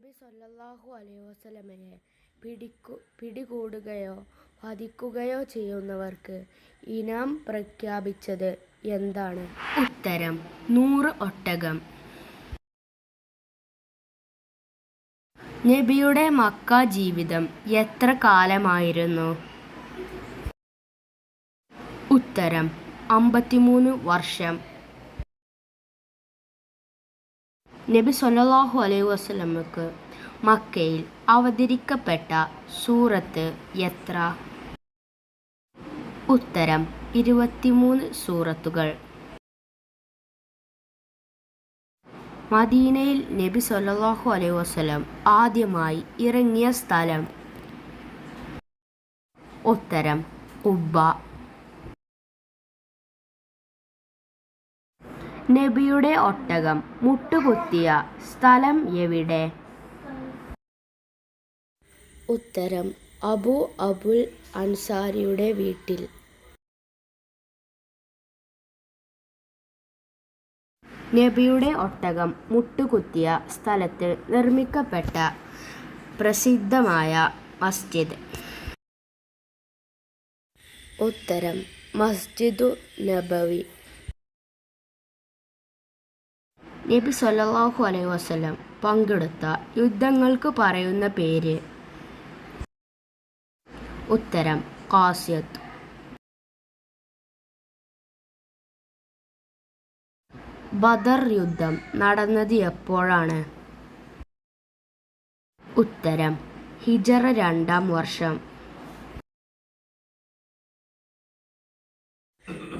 നബി സല്ലല്ലാഹു അലൈഹി വസല്ലമയെ പിടിക്കു പിടികൂടുകയോ വധിക്കുകയോ ചെയ്യുന്നവർക്ക് ഇനാം പ്രഖ്യാപിച്ചത് എന്താണ്? ഉത്തരം നൂറ് ഒട്ടകം. നബിയുടെ മക്ക ജീവിതം എത്ര കാലമായിരുന്നു? ഉത്തരം അമ്പത്തിമൂന്ന് വർഷം. നബി സൊല്ലാഹു അലൈഹി വസ്ലമക്ക് മക്കയിൽ അവതരിക്കപ്പെട്ട സൂറത്ത് എത്ര ഉത്തരം ഇരുപത്തിമൂന്ന് സൂറത്തുകൾ. മദീനയിൽ നബി സല്ലല്ലാഹു അലൈഹി വസ്ലം ആദ്യമായി ഇറങ്ങിയ സ്ഥലം. ഉത്തരം ഉബ്ബ. നബിയുടെ ഒട്ടകം മുട്ടുകുത്തിയ സ്ഥലം എവിടെ? ഉത്തരം അബു അബുൽ അൻസാരിയുടെ വീട്ടിൽ. നബിയുടെ ഒട്ടകം മുട്ടുകുത്തിയ സ്ഥലത്ത് നിർമ്മിക്കപ്പെട്ട പ്രസിദ്ധമായ മസ്ജിദ്. ഉത്തരം മസ്ജിദു നബവി. നബി സല്ലാഹു അലൈഹി വസ്ലം പങ്കെടുത്ത യുദ്ധങ്ങൾക്ക് പറയുന്ന പേര്. ഉത്തരം ഖാസിയത്ത്. ബദർ യുദ്ധം നടന്നത് എപ്പോഴാണ്? ഉത്തരം ഹിജറ രണ്ടാം വർഷം.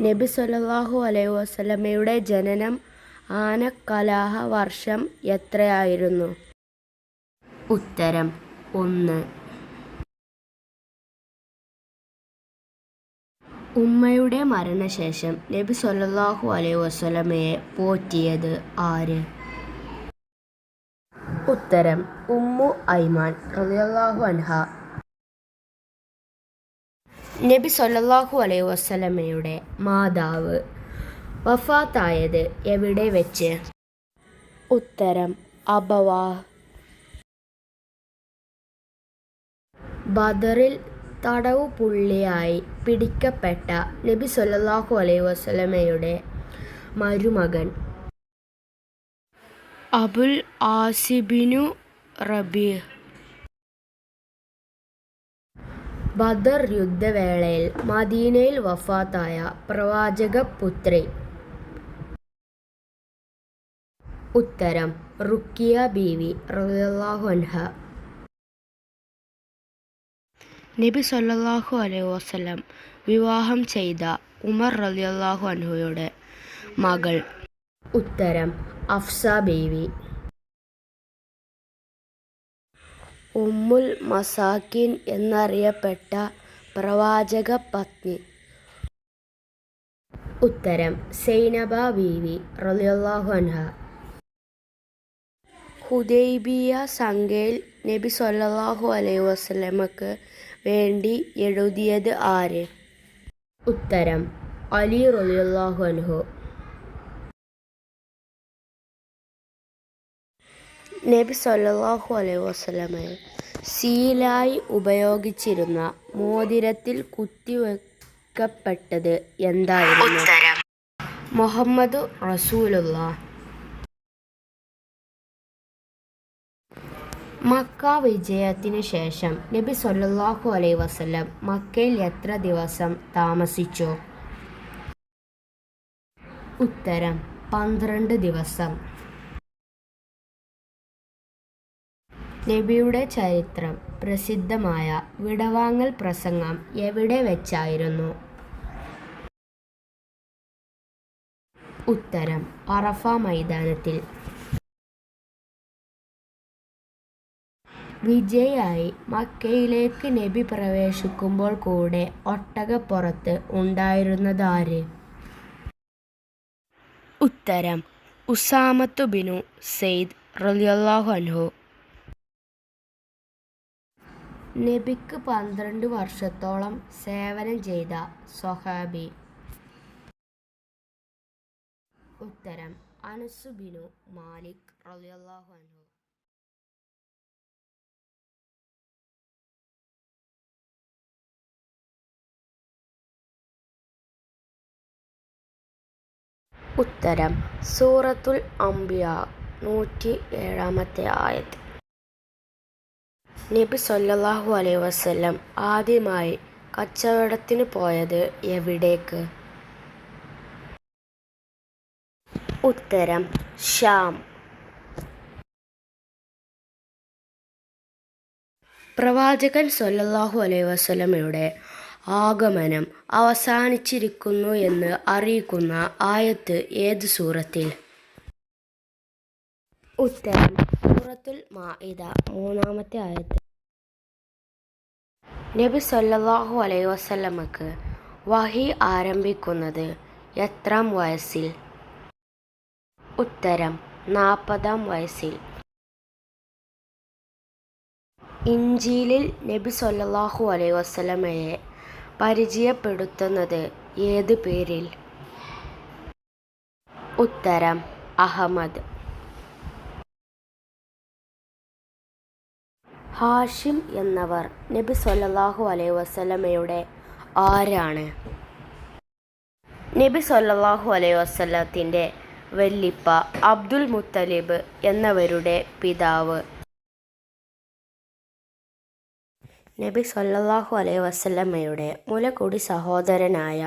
നബി സല്ലാഹു അലൈഹി വസ്ലമയുടെ ജനനം ആനക്കലാഹ വർഷം എത്രയായിരുന്നു? ഉത്തരം ഒന്ന്. ഉമ്മയുടെ മരണശേഷം നബി സൊല്ലാഹു അലൈഹി വസ്ലമയെ പോറ്റിയത് ആര്? ഉത്തരം ഉമ്മു ഐമാൻ റളിയല്ലാഹു അൻഹ. നബി സൊല്ലാഹു അലൈഹി വസല്ലമയുടെ മാതാവ്. വഫാത്തായത് എവിടെ വെച്ച്? ഉത്തരം അബവാ. ബദറിൽ തടവു പുള്ളിയായി പിടിക്കപ്പെട്ട നബി സൊല്ലാഹു അലൈഹി വസല്ലമയുടെ മരുമകൻ അബുൽ ആസിബിനു റബി. ബദർ യുദ്ധവേളയിൽ മദീനയിൽ വഫാത്തായ പ്രവാചക പുത്രി ഉത്തരം റുക്കിയ ബീവി റളിയല്ലാഹു അൻഹ. നബി സല്ലാഹു അലൈഹി വസ്ലം വിവാഹം ചെയ്ത ഉമർ റളിയല്ലാഹു അൻഹുയുടെ മകൾ. ഉത്തരം അഫ്സ ബീവി. ഉമ്മുൽ മസാക്കിൻ എന്നറിയപ്പെട്ട പ്രവാചക പത്നി. ഉത്തരം സൈനബ ബീവി റളിയല്ലാഹു അൻഹ. ഹുദൈബിയ സംഖ്യയിൽ നബി സല്ലല്ലാഹു അലൈഹി വസ്ലമക്ക് വേണ്ടി എഴുതിയത് ആര്? ഉത്തരം അലി റളിയല്ലാഹു അൻഹു. നബി സല്ലല്ലാഹു അലൈഹി വസ്ലമ സീലായി ഉപയോഗിച്ചിരുന്ന മോതിരത്തിൽ കുത്തിവെക്കപ്പെട്ടത് എന്തായിരുന്നു? മുഹമ്മദ് റസൂലുള്ള മക്ക വിജയത്തിന് ശേഷം നബി സൊല്ലാഹു അലൈ വസ്ലം മക്കയിൽ എത്ര ദിവസം താമസിച്ചു? ഉത്തരം പന്ത്രണ്ട് ദിവസം. നബിയുടെ ചരിത്രം പ്രസിദ്ധമായ വിടവാങ്ങൽ പ്രസംഗം എവിടെ വെച്ചായിരുന്നു? ഉത്തരം അറഫ മൈതാനത്തിൽ. വിജയായി മക്കയിലേക്ക് നബി പ്രവേശിക്കുമ്പോൾ കൂടെ ഒട്ടകപ്പുറത്ത് ഉണ്ടായിരുന്നതാര്? ഉത്തരം ഉസാമത്തു ബിനു സെയ്ദ് റളിയല്ലാഹു അൻഹു. നബിക്ക് പന്ത്രണ്ട് വർഷത്തോളം സേവനം ചെയ്ത സൊഹാബി ഉത്തരം അനസ് ബിനു മാലിക് റളിയല്ലാഹു അൻഹു. ഉത്തരം സൂറത്തുൽ അംബിയ നൂറ്റി ഏഴാമത്തെ ആയത്. നബി സല്ലല്ലാഹു അലൈ വസല്ലം ആദ്യമായി കച്ചവടത്തിന് പോയത് എവിടേക്ക്? ഉത്തരം ഷ്യാം. പ്രവാചകൻ സൊല്ലാഹു അലൈഹി വസല്ലമയുടെ ആഗമനം അവസാനിച്ചിരിക്കുന്നു എന്ന് അറിയിക്കുന്ന ആയത്ത് ഏത് സൂറത്തിൽ? ഉത്തരം സൂറത്തുൽ മാഇദ മൂന്നാമത്തെ ആയത്ത്. നബി സല്ലല്ലാഹു അലൈഹി വസല്ലമക്ക് വഹി ആരംഭിക്കുന്നത് എത്രാം വയസ്സിൽ? ഉത്തരം നാൽപ്പതാം വയസ്സിൽ. ഇഞ്ചിയിലിൽ നബി സല്ലല്ലാഹു അലൈഹി വസല്ലമയെ പരിചയപ്പെടുത്തുന്നത് ഏത് പേരിൽ? ഉത്തരം അഹമ്മദ്. ഹാഷിം എന്നവർ നബി സൊല്ലാഹു അലൈഹി വസല്ലമയുടെ ആരാണ്? നബി സൊല്ലാഹു അലൈഹി വസ്ലത്തിന്റെ വല്ലിപ്പ അബ്ദുൽ മുത്തലിബ് എന്നവരുടെ പിതാവ് നബി സല്ലാഹു അലൈഹി വസല്ലമയുടെ മുലകൂടി സഹോദരനായ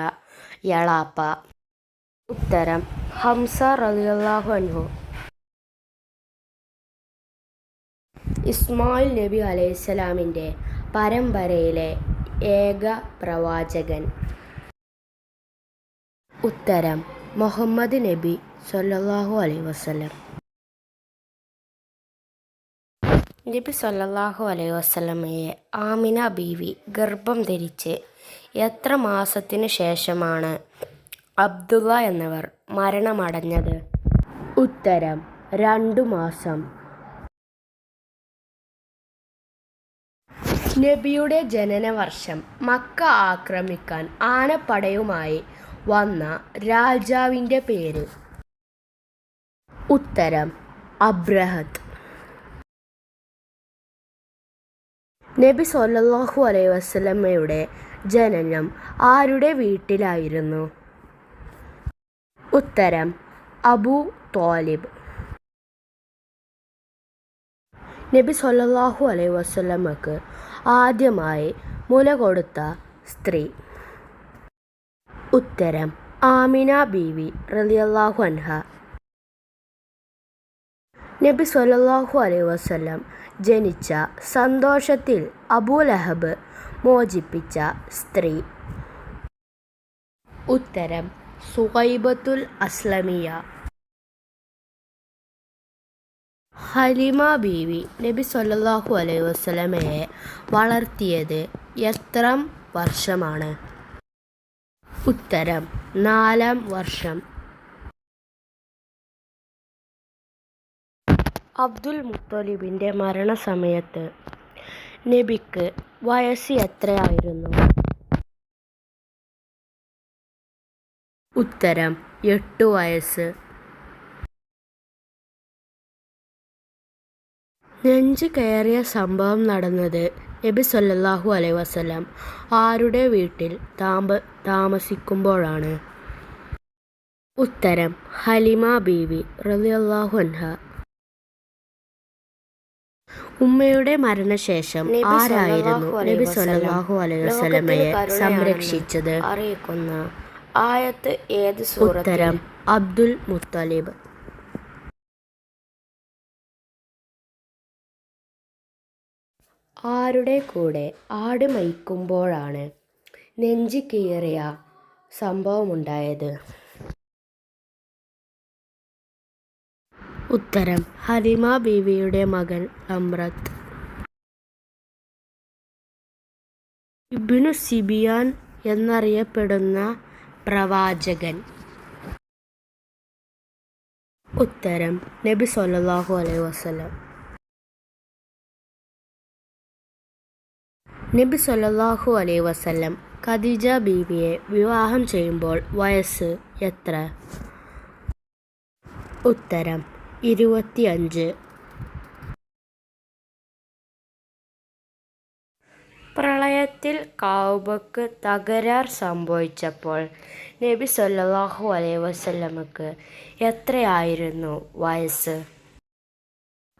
യളാപ്പ ഉത്തരം ഹംസ റളിയല്ലാഹു അൻഹു. ഇസ്മായിൽ നബി അലൈഹിസ്സലാമിന്റെ പരമ്പരയിലെ ഏക പ്രവാചകൻ. ഉത്തരം മുഹമ്മദ് നബി സല്ലാഹു അലൈഹി വസല്ലം. നബി സല്ലാഹു അലൈഹി വസ്ലമയെ ആമിന ബീവി ഗർഭം ധരിച്ച് എത്ര മാസത്തിനു ശേഷമാണ് അബ്ദുള്ള എന്നവർ മരണമടഞ്ഞത്? ഉത്തരം രണ്ടു മാസം. നബിയുടെ ജനനവർഷം മക്ക ആക്രമിക്കാൻ ആനപ്പടയുമായി വന്ന രാജാവിന്റെ പേര്. ഉത്തരം അബ്രഹത്ത്. നബി സൊല്ലാഹു അലൈ വസ്ലമ്മയുടെ ജനനം ആരുടെ വീട്ടിലായിരുന്നു? ഉത്തരം അബു തോലിബ് നബി സൊല്ലാഹു അലൈ വസ്ലമ്മക്ക് ആദ്യമായി മുല കൊടുത്ത സ്ത്രീ. ഉത്തരം ആമിന ബീവി റളിയല്ലാഹു അൻഹ. നബി സൊല്ലാഹു അലൈ വസല്ലം ജനിച്ച സന്തോഷത്തിൽ അബൂലഹബ് മോചിപ്പിച്ച സ്ത്രീ. ഉത്തരം സുഹൈബത്തുൽ അസ്ലമിയ. ഹലിമ ബീവി നബി സല്ലാഹു അലൈഹി വസ്ലമയെ വളർത്തിയത് എത്ര വർഷമാണ്? ഉത്തരം നാലാം വർഷം. അബ്ദുൽ മുത്തലിബിന്റെ മരണസമയത്ത് നബിക്ക് വയസ്സ് എത്രയായിരുന്നു? ഉത്തരം എട്ടു വയസ്സ്. നെഞ്ച് കയറിയ സംഭവം നടന്നത് നബി സല്ലാഹു അലൈ വസല്ലം ആരുടെ വീട്ടിൽ താമ താമസിക്കുമ്പോഴാണ്. ഉത്തരം ഹലിമ ബീവി റലിയല്ലാഹു അൻഹ. ഉമ്മയുടെ മരണശേഷം ആരായിരുന്നു? നബി സല്ലല്ലാഹു അലൈഹി വസല്ലമയെ സംരക്ഷിച്ചത് അറിയിക്കുന്ന ആയത്ത് ഏത് ഉത്തരം അബ്ദുൽ മുത്തലിബ്. ആരുടെ കൂടെ ആട് മയിക്കുമ്പോഴാണ് നെഞ്ചു കീറിയ സംഭവമുണ്ടായത്? ഉത്തരം. ഹലിമ ബീവിയുടെ മകൻ അമ്രത്. ഇബ്നു സിബിയാൻ എന്നറിയപ്പെടുന്ന പ്രവാചകൻ. ഉത്തരം. നബി സല്ലാഹു അലൈഹി വസ്ലം നബി സല്ലാഹു അലൈഹി വസ്ലം ഖദീജ ബീവിയെ വിവാഹം ചെയ്യുമ്പോൾ വയസ്സ് എത്ര? ഉത്തരം. ഇരുപത്തിയഞ്ച്. പ്രളയത്തിൽ കാവുബക്ക് തകരാർ സംഭവിച്ചപ്പോൾ നബി സല്ലാഹു അലൈ വസല്ലമക്ക് എത്രയായിരുന്നു വയസ്സ്?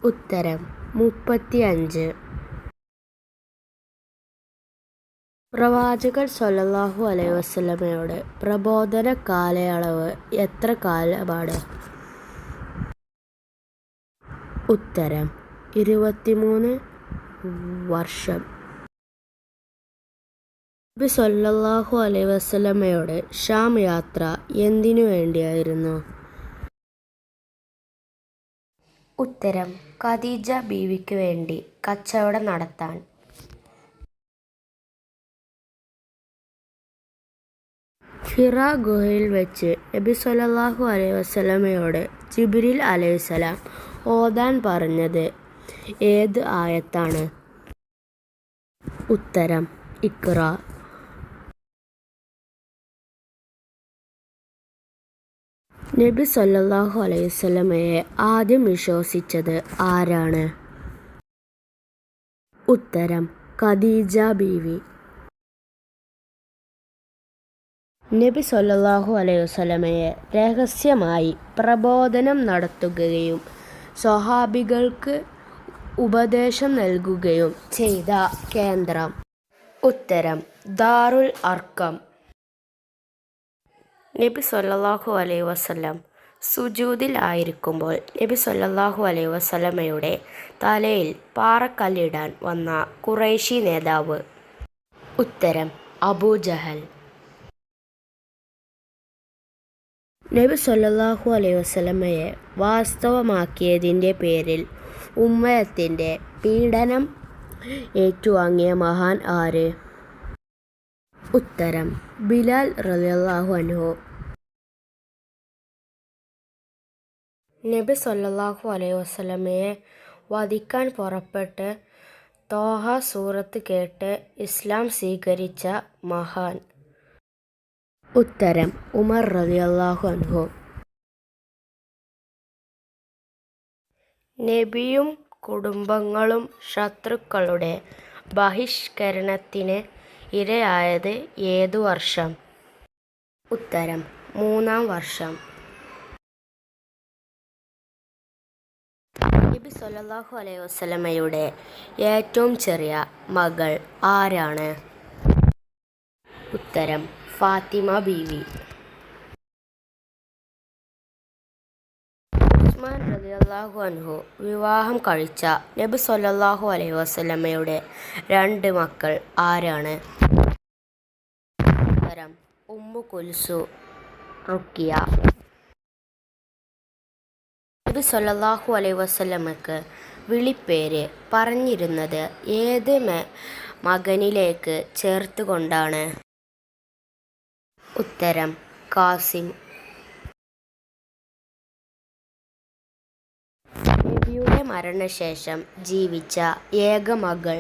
ഉത്തരം മുപ്പത്തിയഞ്ച്. പ്രവാചകൻ സല്ലല്ലാഹു അലൈ വസ്ലമയുടെ പ്രബോധന കാലയളവ് എത്ര കാലമാണ്? ഉത്തരം. ഇരുപത്തിമൂന്ന് വർഷം. നബി സല്ലല്ലാഹു അലൈഹി വസല്ലമയുടെ ഷാം യാത്ര എന്തിനു വേണ്ടിയായിരുന്നു? ഉത്തരം ഖദീജ ബീവിക്ക് വേണ്ടി കച്ചവടം നടത്താൻ. ഹിറ ഗുഹയിൽ വെച്ച് നബി സല്ലല്ലാഹു അലൈഹി വസല്ലമയോട് ജിബ്രീൽ അലൈഹിസ്സലാം ഓതാൻ പറഞ്ഞത് ഏത് ആയത്താണ്? ഉത്തരം ഇക്റ നബി സല്ലല്ലാഹു അലൈഹി വസല്ലമയെ ആദ്യം വിശ്വസിച്ചത് ആരാണ്? ഉത്തരം ഖദീജ ബീവി. നബി സല്ലല്ലാഹു അലൈഹി വസല്ലമയെ രഹസ്യമായി പ്രബോധനം നടത്തുകയും സ്വഹാബികൾക്ക് ഉപദേശം നൽകുകയും ചെയ്ത കേന്ദ്രം. ഉത്തരം ദാറുൽ അർക്കം. നബി സൊല്ലാഹു അലൈ വസ്ലം സുജൂദിൽ ആയിരിക്കുമ്പോൾ നബി സൊല്ലാഹു അലൈ വസ്ലമയുടെ തലയിൽ പാറക്കല്ലിടാൻ വന്ന കുറേശി നേതാവ്. ഉത്തരം അബൂജഹൽ. നബി സല്ലല്ലാഹു അലൈഹി വസല്ലമയെ വാസ്തവമാക്കിയതിന്റെ പേരിൽ ഉമ്മയത്തിന്റെ പീഡനം ഏറ്റുവാങ്ങിയ മഹാൻ ആര്? ഉത്തരം ബിലാൽ റളിയല്ലാഹു അൻഹു. നബി സല്ലല്ലാഹു അലൈഹി വസല്ലമയെ വധിക്കാൻ പുറപ്പെട്ട് തോഹ സൂറത്ത് കേട്ട് ഇസ്ലാം സ്വീകരിച്ച മഹാൻ. ഉത്തരം ഉമർ റളിയല്ലാഹു അൻഹു. നബിയും കുടുംബങ്ങളും ശത്രുക്കളുടെ ബഹിഷ്കരണത്തിന് ഇരയായത് ഏതു വർഷം? ഉത്തരം മൂന്നാം വർഷം. നബി സല്ലല്ലാഹു അലൈഹി വസല്ലമയുടെ ഏറ്റവും ചെറിയ മകൾ ആരാണ്? ഉത്തരം ഫാത്തിമ ബീവി. ഉസ്മാൻ റളിയല്ലാഹു അൻഹു വിവാഹം കഴിച്ച നബി സൊല്ലാഹു അലൈഹി വസല്ലമയുടെ രണ്ട് മക്കൾ ആരാണ്? ഉത്തരം ഉമ്മു കുൽസു റുക്കിയ. നബി സൊല്ലാഹു അലൈഹി വസല്ലമക്ക് വിളിപ്പേര് പറഞ്ഞിരുന്നത് ഏത് മകനിലേക്ക് ചേർത്തുകൊണ്ടാണ്? ഉത്തരം കാസിം നബിയുടെ മരണശേഷം ജീവിച്ച ഏക മകൾ.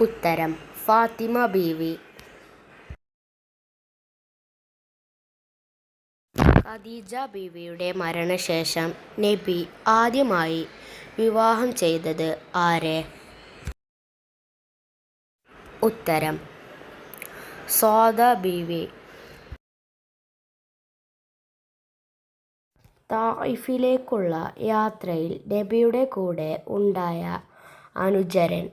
ഉത്തരം ഫാത്തിമ ബീവി. ഖദീജ ബീവിയുടെ മരണശേഷം നബി ആദ്യമായി വിവാഹം ചെയ്തത് ആരെ? ഉത്തരം സോദ ബീവി. തായിഫിലേക്കുള്ള യാത്രയിൽ നബിയുടെ കൂടെ ഉണ്ടായ അനുചരൻ.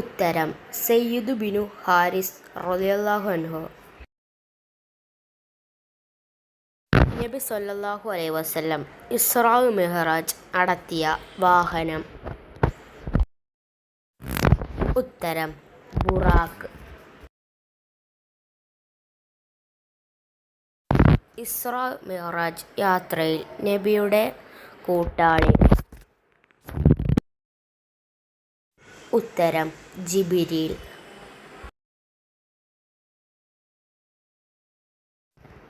ഉത്തരം സയ്യിദ് ബിനു ഹാരിസ് റളിയല്ലാഹു അൻഹു. നബി സല്ലല്ലാഹു അലൈഹി വസല്ലം ഇസ്രാവ് മെഹ്റാജ് നടത്തിയ വാഹനം. ഉത്തരം. ബുറാക്ക് ഇസ്ര മിറാജ് യാത്രയിൽ നബിയുടെ കൂട്ടാളി. ഉത്തരം ജിബിരിൽ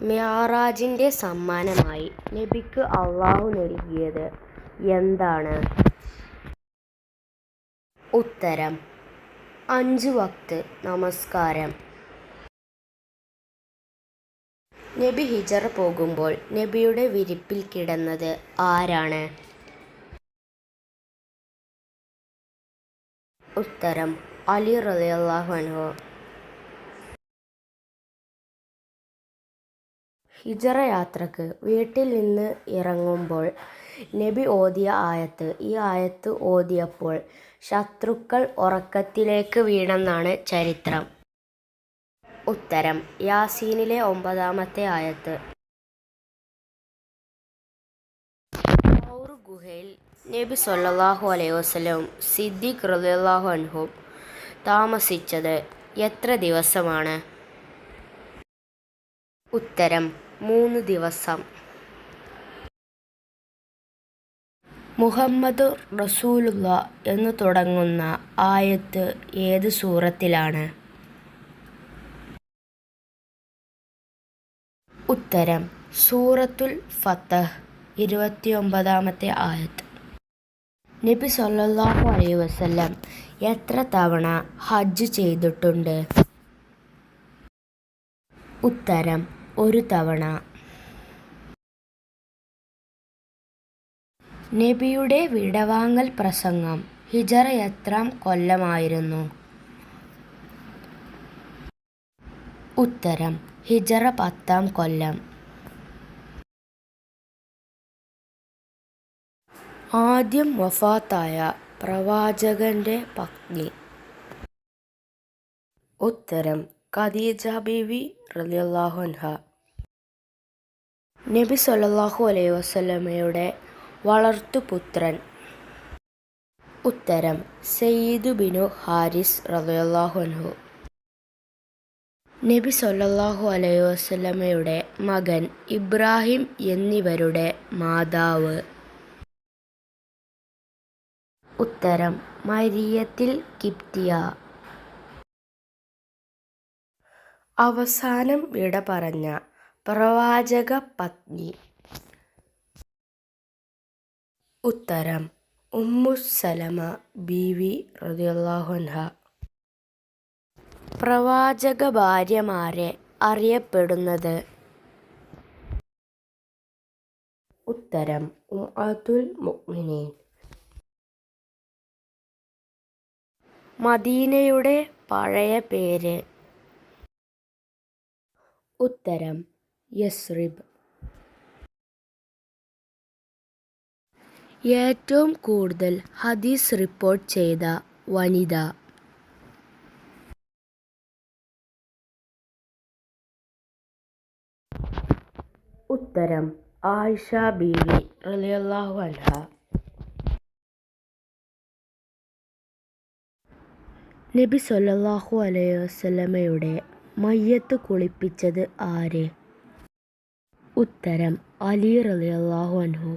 മിയാറാജിന്റെ സമ്മാനമായി നബിക്ക് അള്ളാഹു നൽകിയത് എന്താണ്? ഉത്തരം അഞ്ച് വക്ത്. നമസ്കാരം. നബി ഹിജർ പോകുമ്പോൾ നബിയുടെ വിരിപ്പിൽ കിടന്നത് ആരാണ്? ഉത്തരം അലി റലിയല്ലാഹു അൻഹു. ഹിജറ യാത്രയ്ക്ക് വീട്ടിൽ നിന്ന് ഇറങ്ങുമ്പോൾ നബി ഓതിയ ആയത്ത് ഈ ആയത്ത് ഓതിയപ്പോൾ ശത്രുക്കൾ ഉറക്കത്തിലേക്ക് വീണെന്നാണ് ചരിത്രം. ഉത്തരം യാസീനിലെ ഒമ്പതാമത്തെ ആയത്ത്. ഗുഹയിൽ നബി സൊല്ലാഹു അലൈഹി വസല്ലം സിദ്ദിഖ് റളിയല്ലാഹു അൻഹും താമസിച്ചത് എത്ര ദിവസമാണ്? ഉത്തരം മൂന്ന് ദിവസം. മുഹമ്മദ് റസൂലുള്ള എന്ന് തുടങ്ങുന്ന ആയത്ത് ഏത് സൂറത്തിലാണ്? ഉത്തരം സൂറത്തുൽ ഫത്തഹ് ഇരുപത്തിയൊമ്പതാമത്തെ ആയത്ത്. നബി സല്ലല്ലാഹു അലൈഹി വസല്ലം എത്ര തവണ ഹജ്ജ് ചെയ്തിട്ടുണ്ട്? ഉത്തരം ഒരു തവണ നബിയുടെ വിടവാങ്ങൽ പ്രസംഗം ഹിജറ എത്രാം കൊല്ലമായിരുന്നു. ഉത്തരം ഹിജറ പത്താം കൊല്ലം. ആദ്യം വഫാത്തായ പ്രവാചകന്റെ പത്നി. ഉത്തരം ഖദീജ ബീവി റളിയല്ലാഹു അൻഹ. നബി സല്ലല്ലാഹു അലൈഹി വസല്ലമയുടെ വളർത്തുപുത്രൻ. ഉത്തരം സയ്യിദ് ബിനു ഹാരിസ് റളിയല്ലാഹു അൻഹു. നബി സൊല്ലാഹു അലൈഹി വസ്ലമയുടെ മകൻ ഇബ്രാഹിം എന്നിവരുടെ മാതാവ്. ഉത്തരം മരിയത്തിൽ കിപ്തിയ. അവസാനം വിട പറഞ്ഞ പ്രവാചക പത്നി ഉത്തരം. ഉമ്മു സലമ ബീവി റളിയല്ലാഹു അൻഹ. പ്രവാചക ഭാര്യമാരെ അറിയപ്പെടുന്നത്. ഉത്തരം ഉമ്അത്തുൽ മുഅ്മിനീൻ. മദീനയുടെ പഴയ പേര്. ഉത്തരം യസ്രിബ്. ഏറ്റവും കൂടുതൽ ഹദീസ് റിപ്പോർട്ട് ചെയ്ത വനിത. ഉത്തരം ആയിഷ ബീവി റളിയല്ലാഹു അൻഹ. നബി സല്ലല്ലാഹു അലൈഹി വസല്ലമയുടെ മയ്യത്ത് കുളിപ്പിച്ചത് ആര്? ഉത്തരം അലി റളിയല്ലാഹു അൻഹു.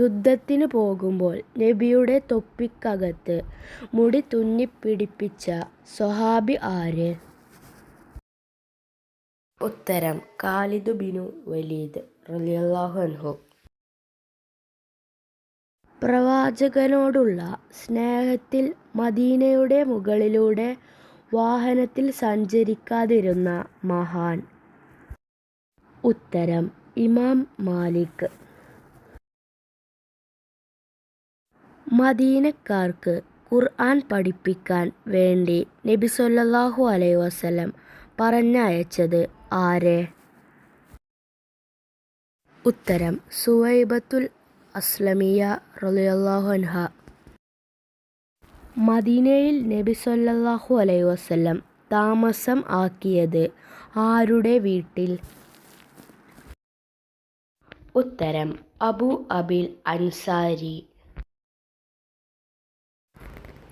യുദ്ധത്തിന് പോകുമ്പോൾ നബിയുടെ തൊപ്പിക്കകത്ത് മുടി തുന്നിപ്പിടിപ്പിച്ച സ്വഹാബി ആര്? ഉത്തരം ഖാലിദ് ബിനു വലീദ് റളിയല്ലാഹു അൻഹു. പ്രവാചകനോടുള്ള സ്നേഹത്തിൽ മദീനയുടെ മുകളിലൂടെ വാഹനത്തിൽ സഞ്ചരിക്കാതിരുന്ന മഹാൻ. ഉത്തരം ഇമാം മാലിക്. മദീനക്കാർക്ക് ഖുർആൻ പഠിപ്പിക്കാൻ വേണ്ടി നബി സല്ലല്ലാഹു അലൈ വസല്ലം പറഞ്ഞയച്ചത് ആരെ? ഉത്തരം സുവൈബത്തുൽ അസ്ലമിയ റളിയല്ലാഹു അൻഹ. മദീനയിൽ നബി സല്ലല്ലാഹു അലൈ വസല്ലം താമസം ആക്കിയത് ആരുടെ വീട്ടിൽ? ഉത്തരം അബു അബിൽ അൻസാരി.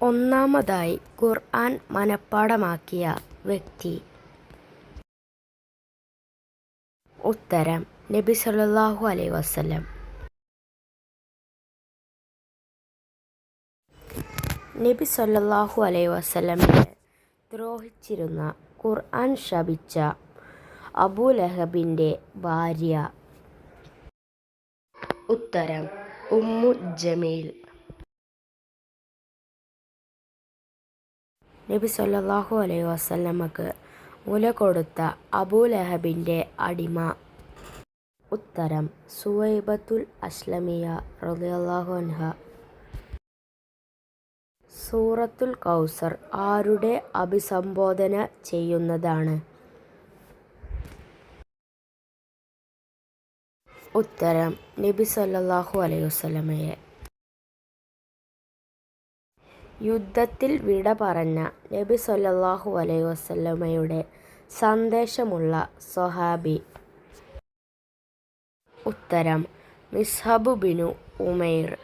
ഒന്നാമതായി ഖുർആൻ മനഃപ്പാടമാക്കിയ വ്യക്തി. ഉത്തരം നബി സല്ലല്ലാഹു അലൈഹി വസല്ലം. നബി സല്ലല്ലാഹു അലൈഹി വസല്ലമയെ ദ്രോഹിച്ചിരുന്ന ഖുർആൻ ശപിച്ച അബൂ ലഹബിന്റെ ഭാര്യ. ഉത്തരം ഉമ്മു ജമീൽ. നബി സല്ലല്ലാഹു അലൈഹി വസല്ലമക്ക് മുല കൊടുത്ത അബൂ ലഹബിന്റെ അടിമ. ഉത്തരം സുവൈബത്തുൽ അസ്ലമിയ റളിയല്ലാഹു അൻഹ. സൂറത്തുൽ കൗസർ ആരുടെ അഭിസംബോധന ചെയ്യുന്നതാണ്? ഉത്തരം നബി സല്ലല്ലാഹു അലൈഹി വസല്ലമയെ. യുദ്ധത്തിൽ വിട പറഞ്ഞ നബി സല്ലല്ലാഹു അലൈഹി വസല്ലമയുടെ സന്ദേശമുള്ള സ്വഹാബി. ഉത്തരം മിസ്ഹബ് ബിനു ഉമൈർ.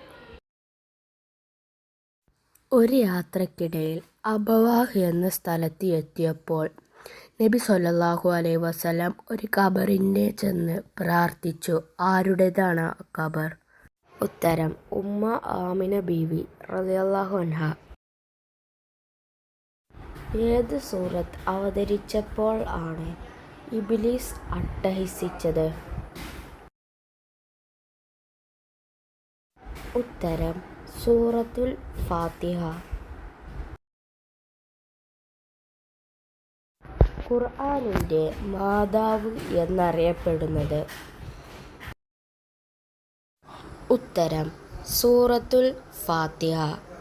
ഒരു യാത്രക്കിടയിൽ അബവാഹ് എന്ന സ്ഥലത്ത് എത്തിയപ്പോൾ നബി സല്ലല്ലാഹു അലൈഹി വസല്ലം ഒരു ഖബറിന്റെ ചെന്ന് പ്രാർത്ഥിച്ചു. ആരുടേതാണ് ഖബർ? ഉത്തരം ഉമ്മ ആമിന ബീവി റളിയല്ലാഹു അൻഹ. ഏത് സൂറത്ത് അവതരിച്ചപ്പോൾ ആണ് ഇബിലീസ് അട്ടഹസിച്ചത്? ഉത്തരം സൂറത്തുൽ ഫാത്തിഹ. ഖുർആാനിന്റെ മാതാവ് എന്നറിയപ്പെടുന്നത് ഉത്തരം. സൂറത്തുൽ ഫാത്തിഹ.